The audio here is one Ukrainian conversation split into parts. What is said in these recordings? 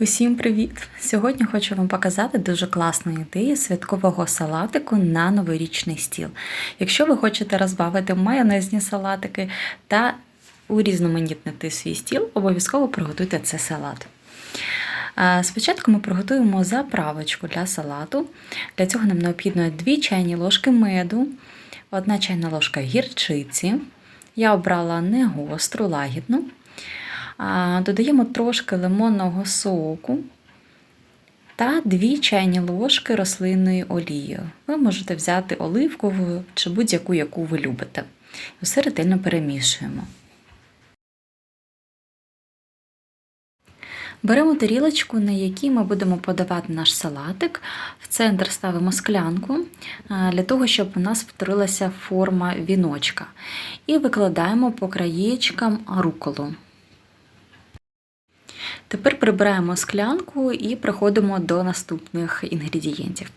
Усім привіт! Сьогодні хочу вам показати дуже класну ідею святкового салатику на новорічний стіл. Якщо ви хочете розбавити майонезні салатики та урізноманітнити свій стіл, обов'язково приготуйте цей салат. Спочатку ми приготуємо заправочку для салату. Для цього нам необхідно 2 чайні ложки меду, 1 чайна ложка гірчиці. Я обрала не гостру, лагідну. Додаємо трошки лимонного соку та 2 чайні ложки рослинної олії. Ви можете взяти оливкову чи будь-яку, яку ви любите. Все ретельно перемішуємо. Беремо тарілочку, на якій ми будемо подавати наш салатик. В центр ставимо склянку для того, щоб у нас повторилася форма віночка. І викладаємо по краєчкам руколу. Тепер прибираємо склянку і приходимо до наступних інгредієнтів.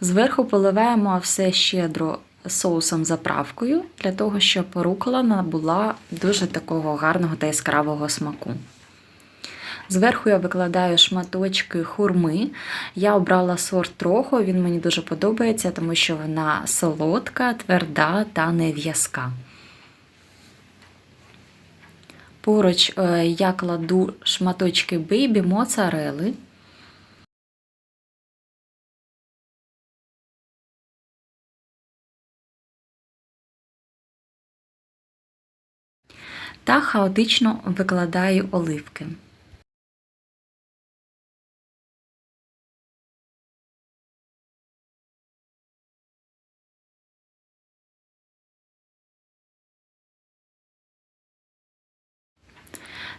Зверху поливаємо все щедро соусом заправкою, для того, щоб рукола набула дуже такого гарного та яскравого смаку. Зверху я викладаю шматочки хурми. Я обрала сорт трохо, він мені дуже подобається, тому що вона солодка, тверда та не в'язка. Поруч я кладу шматочки бейбі моцарели. Та хаотично викладаю оливки.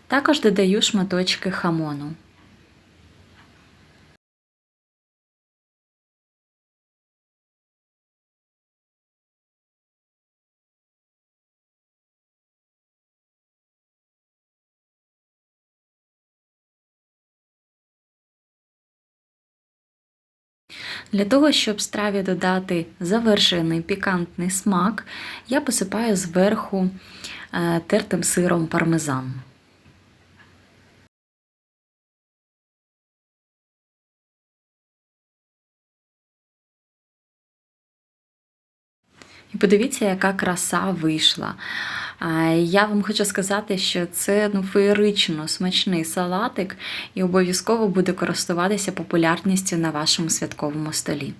Також додаю шматочки хамону. Для того, щоб страві додати завершений пікантний смак, я посипаю зверху тертим сиром пармезан. І подивіться, яка краса вийшла. Я вам хочу сказати, що це ну, феєрично смачний салатик і обов'язково буде користуватися популярністю на вашому святковому столі.